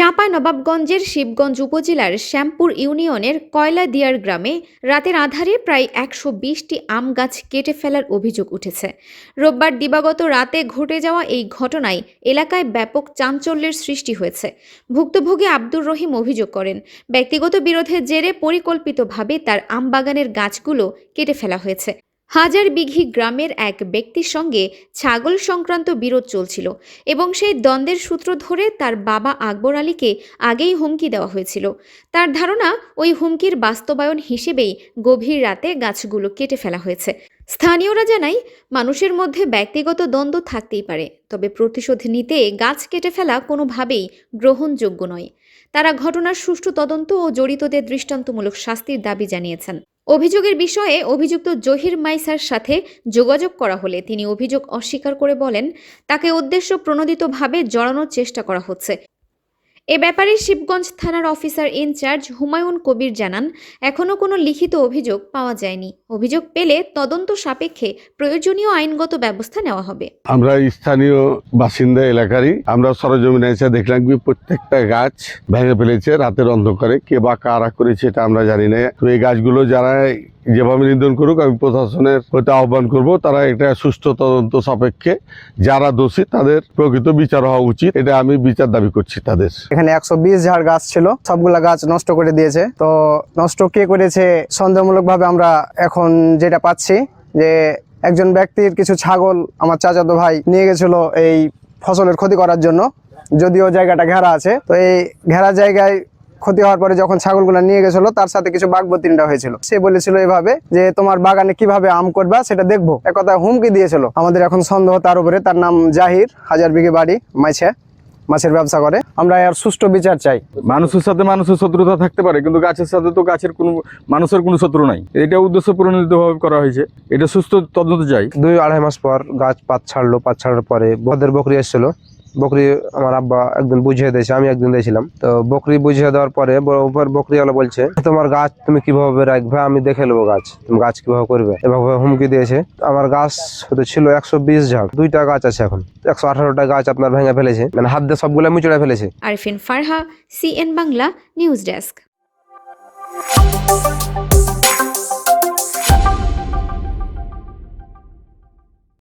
চাঁপা নবাবগঞ্জের শিবগঞ্জ উপজেলার শ্যামপুর ইউনিয়নের কয়লাদিয়ার গ্রামে রাতের আধারে প্রায় একশো বিশটি আম গাছ কেটে ফেলার অভিযোগ উঠেছে। রোববার দিবাগত রাতে ঘটে যাওয়া এই ঘটনায় এলাকায় ব্যাপক চাঞ্চল্যের সৃষ্টি হয়েছে। ভুক্তভোগী আব্দুর রহিম অভিযোগ করেন, ব্যক্তিগত বিরোধের জেরে পরিকল্পিতভাবে তার আম বাগানের গাছগুলো কেটে ফেলা হয়েছে। হাজার বিঘি গ্রামের এক ব্যক্তির সঙ্গে ছাগল সংক্রান্ত বিরোধ চলছিল এবং সেই দ্বন্দ্বের সূত্র ধরে তার বাবা আকবর আলীকে আগেই হুমকি দেওয়া হয়েছিল। তার ধারণা, ওই হুমকির বাস্তবায়ন হিসেবেই গভীর রাতে গাছগুলো কেটে ফেলা হয়েছে। স্থানীয়রা জানায়, মানুষের মধ্যে ব্যক্তিগত দ্বন্দ্ব থাকতেই পারে, তবে প্রতিশোধ নিতে গাছ কেটে ফেলা কোনোভাবেই গ্রহণযোগ্য নয়। তারা ঘটনার সুষ্ঠু তদন্ত ও জড়িতদের দৃষ্টান্তমূলক শাস্তির দাবি জানিয়েছেন। অভিযোগের বিষয়ে অভিযুক্ত জহির মাইসার সাথে যোগাযোগ করা হলে তিনি অভিযোগ অস্বীকার করে বলেন, তাকে উদ্দেশ্য প্রণোদিতভাবে জড়ানোর চেষ্টা করা হচ্ছে। এ ব্যাপারে শিবগঞ্জ থানার অফিসার ইনচার্জ হুমায়ুন কবির জানান, এখনও কোনো লিখিত অভিযোগ পাওয়া যায়নি। অভিযোগ পেলে তদন্ত সাপেক্ষে প্রয়োজনীয় আইনগত ব্যবস্থা নেওয়া হবে। আমরা স্থানীয় বাসিন্দা এলাকারই, আমরা সরজমিনে এসে দেখলাম কি প্রত্যেকটা গাছ ভেঙে ফেলেছে, রাতের অন্ধকারে কে বা কারা করেছে এটা আমরা জানি না। তো এই গাছগুলো যারা যেভাবে নিধন করুক, আমি প্রশাসনের হতে আহ্বান করব, তারা এটা সুষ্ঠু তদন্ত সাপেক্ষে যারা দোষী, তাদের প্রকৃত বিচার হওয়া উচিত। এটা আমি বিচার দাবি করছি তাদের। এখানে একশো বিশ ঝাড় গাছ ছিল, সবগুলা গাছ নষ্ট করে দিয়েছে। তো নষ্ট কে করেছে সন্দেহমূলক ভাবে আমরা এখন যেটা পাচ্ছি, যে একজন ব্যক্তির কিছু ছাগল আমার চাচাতো ভাই নিয়ে গেছিল এই ফসলের ক্ষতি করার জন্য, যদিও জায়গাটা ঘেরা আছে। তো এই ঘেরা জায়গায় ক্ষতি হওয়ার পরে যখন ছাগলগুলো নিয়ে গেছিল তার সাথে কিছু বাঘ বতিনটা হয়েছিল। সে বলেছিল এভাবে যে তোমার বাগানে কীভাবে আম করবা সেটা দেখব। একথা হুমকি দিয়েছিল। আমাদের এখন সন্দেহ তার উপরে। তার নাম জাহির হাজার বিঘে বাড়ি মাইছে মাছের ব্যবসা করে। আমরা এর সুষ্ঠু বিচার চাই। মানুষের সাথে মানুষের শত্রুতা থাকতে পারে কিন্তু গাছের সাথে তো গাছের কোনো মানুষের কোনো শত্রু নাই। এটা উদ্দেশ্য প্রণোদিতভাবে করা হয়েছে। এটা সুস্থ তদন্ত চাই। দুই আড়াই মাস পর গাছ পাত ছাড়লো। পাত ছাড়ার পরে বদের বকরি এসেছিল। বকরি আমার আব্বা একদিন বুঝিয়ে দিয়েছে, আমি একদিন দিয়েছিলাম। তো বকরি বুঝিয়ে দেওয়ার পরে বকরিওয়ালা বলছে, তোমার গাছ তুমি কীভাবে রাখবে? আমি দেখে নেব গাছ। তুমি গাছ কীভাবে করবে? এভাবে হুমকি দিয়েছে। আমার গাছ হতে ছিল একশো বিশ ঝাড়, দুইটা গাছ আছে এখন। একশো আঠারোটা গাছ আপনার ভেঙে ফেলেছে মানে হাত দিয়ে সবগুলো মুচড়ে ফেলেছে। Arfin Farha, CN Bangla, news desk.